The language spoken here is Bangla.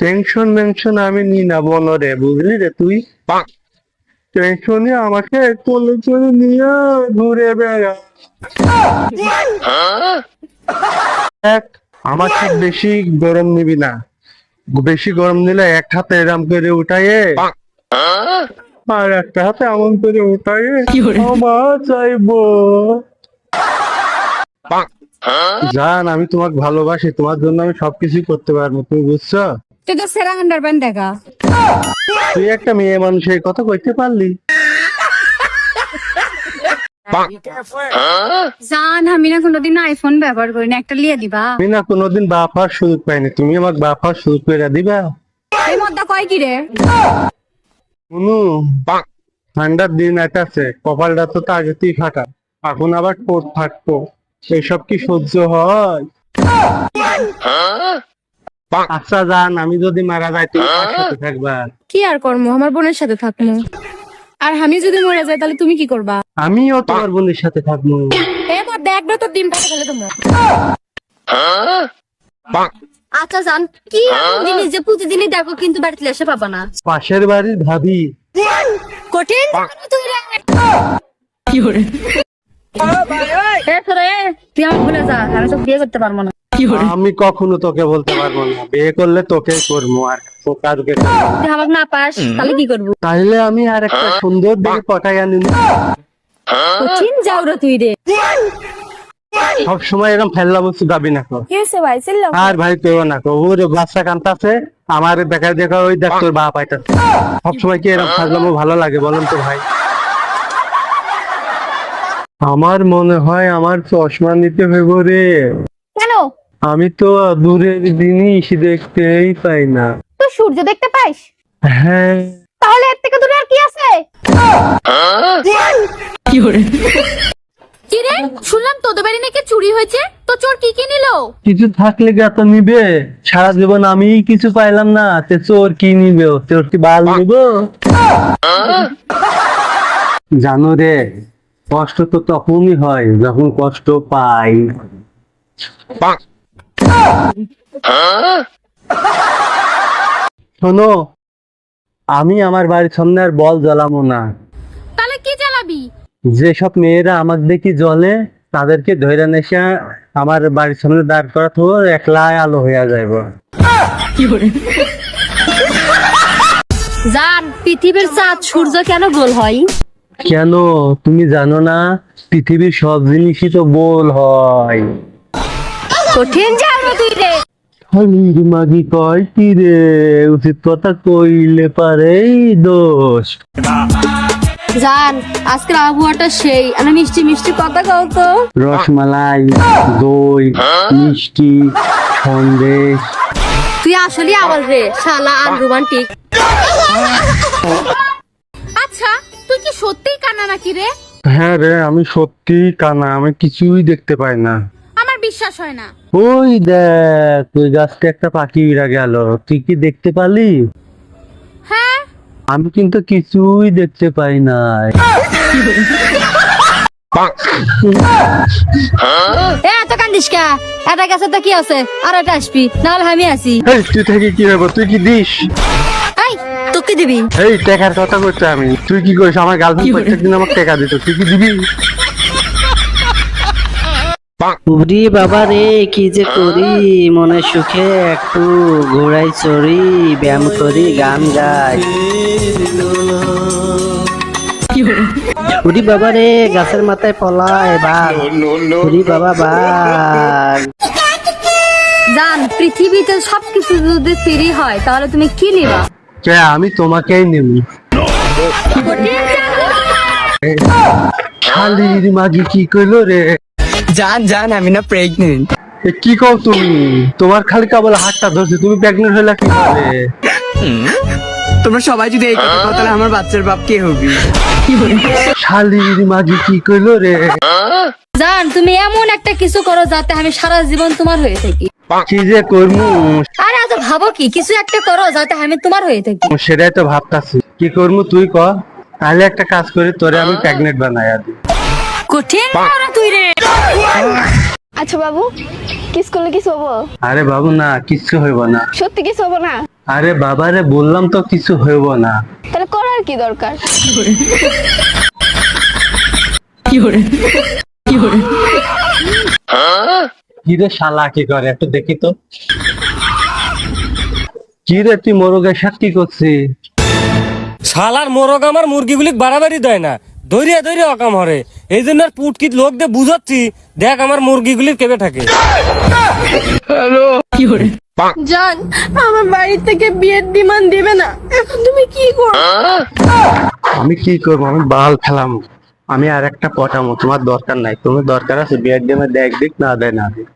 টেনশন মেনশন আমি নি না বনরে বুঝলি রে তুই? টেনশনে আমাকে কোলে করে নিয়ে ঘুরে বেড়া। এক আমার ঠিক বেশি গরম নিবি না। বেশি গরম নিলে এক হাতে এরাম করে উঠাইয়ে আর একটা হাতে এমন করে উঠাইয়ে আমার চাইব। জান আমি তোমাকে ভালোবাসি তোমার জন্য আমি সবকিছু করতে পারব তুমি বুঝছ? তুই তো সেরা আন্ডার প্যান্ট দেখা। তুই একটা মেয়ে মানুষ এই কথা কইতে পারলি? জান আমি না কোনোদিন আইফোন ব্যবহার করি না একটা লিয়ে দিবা। আমি না কোনোদিন বাপ হওয়ার সুযোগ পাইনি। তুমি আমাকে বাপ হওয়ার সুযোগ করে দিবা? এই মধ্যে কয় কি রে? শুনু ঠান্ডার দিন আছে কপালটা তো আগেতেই ফাটা। এখন আবার ঠোঁট ফাটতো এইসব কি সহ্য হয়? আচ্ছা জান আমি যদি মারা যাই তুমি সাথে থাকবা? কি আর কর্ম? আমার বোনের সাথে থাকব আর আমি যদি মরে যাই তাহলে তুমি কি করবা? আমিও তোমার বোনের সাথে থাকব এই মধ্যে একবার তো ডিম পাতা খেলে তোমরা। আচ্ছা জান কি জিনিস যে প্রতিদিনই দেখো কিন্তু বাড়িতে এসে পাবা না? পাশের বাড়ির ভাবি। কঠিন? তুই রে কি করে? তুই আমার ভুলে যা আমি তো বিয়ে করতে পারব না। আমি কখনো তোকে বলতে পারব না। বিয়ে করলে তোকে করব আর কারকে না। পাস তাহলে কি করব? তাইলে আমি আর একটা সুন্দর দেখে পটাই আনি কঠিন যাও রে তুই রে। সব সময় এরকম ফেললা বস্তু দাবি না কর। আর ভাই কেউ না কর। ওরে বাচ্চা কান্তাছে আমার দেখা দেখা ওই দেখ তোর বাপ আইতাছে সব সময় কি এরকম ফাজলামো ভালো লাগে বলেন তো ভাই। আমার মনে হয় আমার চশমা নিতে হইব রে। আমি তো দূরের জিনিস দেখতেই পাই না। তুই সূর্য দেখতে পাইস? হ্যাঁ। তাহলে এর থেকে দূরে আর কি আছে? কি রে শুনলাম তোদের বাড়ি নাকি চুরি হয়েছে? তো চোর কি কি নিলো? কিছু থাকলে গা তো নিবে। সারা জীবন আমি কিছু পাইলাম না। তে চোর কি নিবে? চোর কি বাল নিব? জানো রে কষ্ট তো তখনই হয় যখন কষ্ট পাই। শোনো আমি আমার বাড়ির সামনে আর বল জ্বালাবো না। তাহলে কি জ্বালাবি? যেসব মেয়েরা আমাকে দেখি জলে তাদেরকে ধরে নেশা আমার বাড়ির সামনে দাঁড় করা তো একলাই আলো হইয়া যাইব। জান পৃথিবীর চাঁদ সূর্য কেন গোল হয়? কেন? তুমি জানো না পৃথিবীর সব জিনিসই তো বল হয়। কঠিন যাও তুই রে হলির মাগি কয় কি রে? উচিত কথা কইলে পারেই দোষ। জান আজকের আবহাওয়াটা সেই। আমি মিষ্টি মিষ্টি কথা কও তো। রসমালাই দই মিষ্টি সন্দেশ। তুই আসলে আবার রে শালা আর রোমান্টিক। আচ্ছা তুই কি সত্যিই কানা নাকি রে? হ্যাঁ রে আমি সত্যি কানা আমি কিছুই দেখতে পাই না। বিশ্বাস হয় না। ওই দেখ ওই গাছটা একটা পাখি উড়া গেল। তুই কি দেখতে পালি হ্যাঁ। আমি কিন্তু কিছুই দেখতে পাই নাই। এ এত কান্দিস কা? এটা গেছে তো কি আছে? আর এটা আসবি নাহলে আমি আসি এই তুই থেকে কি হব তুই কি দিস? এই তোকে দিবি। এই টাকার কথা করতে আমি। তুই কি করিস আমার গার্লফ্রেন্ড প্রত্যেকদিন আমাকে টাকা দিত। তুই কি দিবি? উরি বাবা রে কি যে করি? মনে সুখে একটু ঘোড়াই চড়ি ব্যায়াম করি গান গাই। উরি বাবা রে গাছের মাথায় পলায় বাঘ। উরি বাবা বাঘ। জান পৃথিবীতে সবকিছু যদি ফ্রি হয় তাহলে তুমি কি নিবা? কে আমি তোমাকেই নেব। শালির মাগি কি কইলো রে? জান জান আমি না প্রেগনেন্ট কি কও তুমি? তোমার খালি কেবল হাতটা ধরছে তুমি প্রেগনেন্ট হইলা কি করে? তোমরা সবাই যদি এই কথা কও তাহলে আমার বাচ্চার বাপ কে হবি? শালির মাগি কি কইলো রে? জান তুমি এমন একটা কিছু করো যাতে আমি সারা জীবন তোমার হয়ে থাকি। কি যে করমু? আরে এত ভাবো কি? কিছু একটা করো যাতে আমি তোমার হয়ে থাকি। সেটাই তো ভাবতাছি। কি করমু তুই ক তাহলে একটা কাজ করি তোরে আমি প্রেগনেন্ট বানাইয়া দিই কঠিন না তুই রে। আচ্ছা বাবু কিস করলে কিস হব? আরে বাবু না কিচ্ছু হইব না। সত্যি কিস হব না? আরে বাবারে বললাম তো কিছু হইব না। তাহলে করার কি দরকার? কি রে শালা কি করে? একটু দেখি তো। কি রে তুই মোরগের সাথে কি করছিস? শালার মোরগ আমার মুরগিগুলি বাড়াবাড়ি দেয় না। দৌড়িয়ে দৌড়িয়ে অকাম হরে। এই জন্য আর পুটকিত লোক দিয়ে বুঝাচ্ছি দেখ আমার মুরগিগুলির কেবে থাকে। জান আমার বাড়ি থেকে বিয়ের ডিমান্ড দিবে না। এখন তুমি কি করো? আমি কি করব? আমি বাল ফেলাম আমি আর একটা পটামো তোমার দরকার নাই। তোমার দরকার আছে বিয়ের ডিমে দেখ দিক না দেয় না দিক।